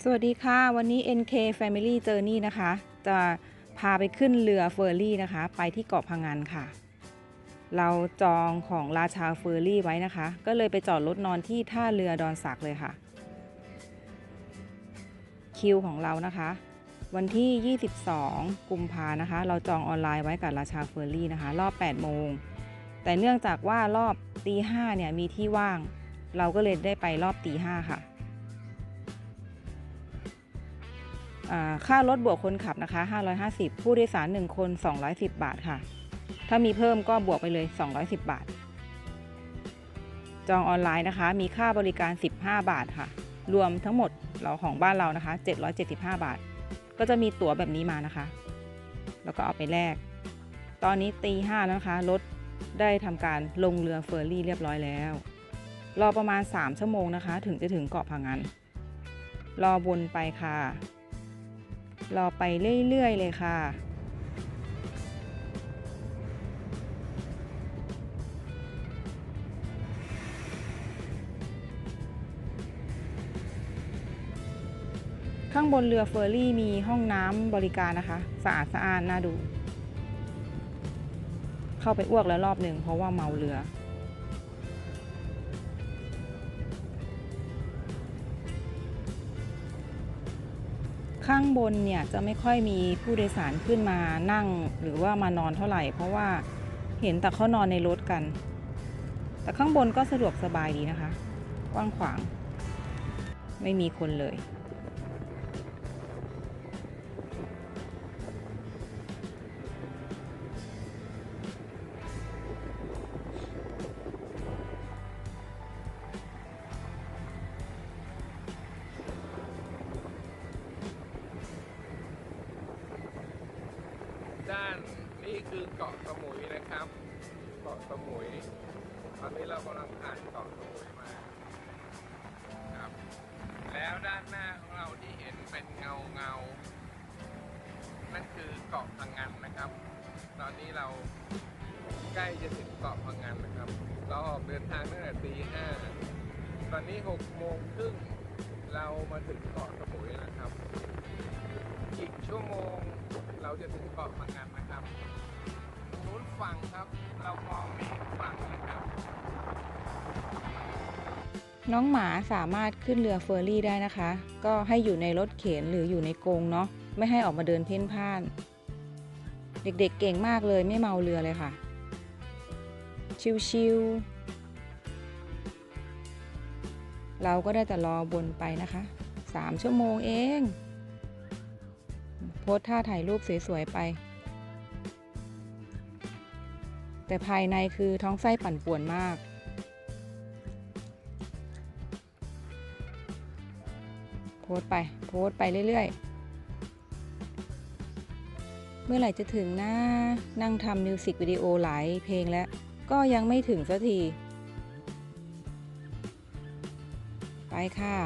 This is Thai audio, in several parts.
สวัสดีค่ะ วันนี้ NK Family Journey นะคะ จะพาไปขึ้นเรือเฟอร์รี่นะคะ ไปที่เกาะพังงานค่ะ เราจองของราชาเฟอร์รี่ไว้นะคะ ก็เลยไปจอดรถนอนที่ท่าเรือดอนสักเลยค่ะ คิวของเรานะคะ วันที่ 22 กุมภานะคะ เราจองออนไลน์ไว้กับราชาเฟอร์รี่นะคะ รอบ 8 โมง แต่เนื่องจากว่ารอบตีห้าเนี่ยมีที่ว่าง เราก็เลยได้ไปรอบตีห้าค่ะ ค่ารถบวกคนขับนะคะ 550 ผู้โดยสาร 1 คน 210 บาทค่ะ ถ้ามีเพิ่มก็บวกไปเลย 210 บาท จองออนไลน์นะคะ มีค่าบริการ 15 บาทค่ะ รวมทั้งหมดเราของบ้านเรานะคะ 775 บาท ก็จะมีตั๋วแบบนี้มานะคะ แล้วก็เอาไปแลก ตอนนี้ตีห้าแล้วนะคะ รถได้ทำการลงเรือเฟอร์รี่เรียบร้อยแล้ว รอประมาณ 3 ชั่วโมงนะคะ ถึงจะถึงเกาะพังงานรอวนไปค่ะ รอไปเรื่อย ๆ เลยค่ะ ข้างบนเรือเฟอร์รี่มีห้องน้ำบริการนะคะ สะอาดสะอาดน่าดู เข้าไปอ้วกแล้วรอบหนึ่งเพราะว่าเมาเรือ ข้างบนเนี่ยจะไม่ค่อยมีผู้โดยสารขึ้นมานั่งหรือว่ามานอนเท่าไหร่ เพราะว่าเห็นแต่เขานอนในรถกัน แต่ข้างบนก็สะดวกสบายดีนะคะ กว้างขวาง ไม่มีคนเลย คือเกาะสมุยนะครับ เกาะสมุย ตอนนี้เรากำลังผ่านเกาะสมุยมาครับ แล้วด้านหน้าของเราที่เห็นเป็นเงาเงา นั่นคือเกาะพังงานนะครับ ตอนนี้เราใกล้จะถึงเกาะพังงานนะครับ เราออกเดินทางตั้งแต่ตีห้าตอนนี้หกโมงครึ่งเรามาถึงเกาะสมุยนะครับ อีกชั่วโมงเราจะถึงเกาะพังงานนะครับ ฝั่งครับ เรามองม่เห็นฝั่งนะครับ น้องหมาสามารถขึ้นเรือเฟอร์รี่ได้นะคะ ก็ให้อยู่ในรถเข็นหรืออยู่ในกรงเนาะไม่ให้ออกมาเดินเพ่นพ่าน เด็กๆเก่งมากเลยไม่เมาเรือเลยค่ะ ชิวๆเราก็ได้แต่รอบนไปนะคะสามชั่วโมงเอง โพสท่าถ่ายรูปสวยๆไป แต่ภายในคือท้องไส้ปั่นป่วนมาก โพสไป โพสไปเรื่อยๆ เมื่อไหร่จะถึงนะ นั่งทำมิวสิกวิดีโอหลายเพลงแล้ว ก็ยังไม่ถึงสักที ไปค่ะ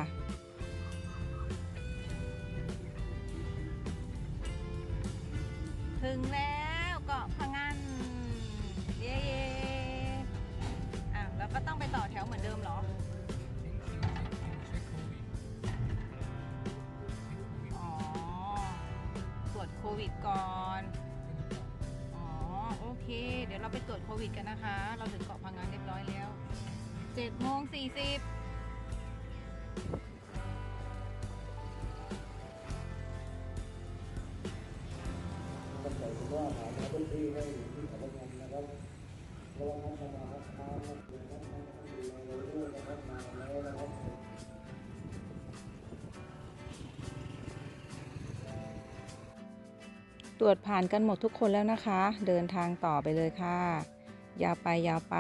ถึงแล้ว ควิดก่อน อ๋อ โอเค เดี๋ยวเราไปตรวจโควิดกันนะคะ เราถึงเกาะพังงานเรียบร้อยแล้ว7โมง40ก็ใส่ถุงว่าหามาต้นที่ให้ที่ขบวนนะครับระวังน้ำมาครับน้ำ ตรวจผ่านกันหมดทุกคนแล้วนะคะ เดินทางต่อไปเลยค่ะ ยาวไปยาวไป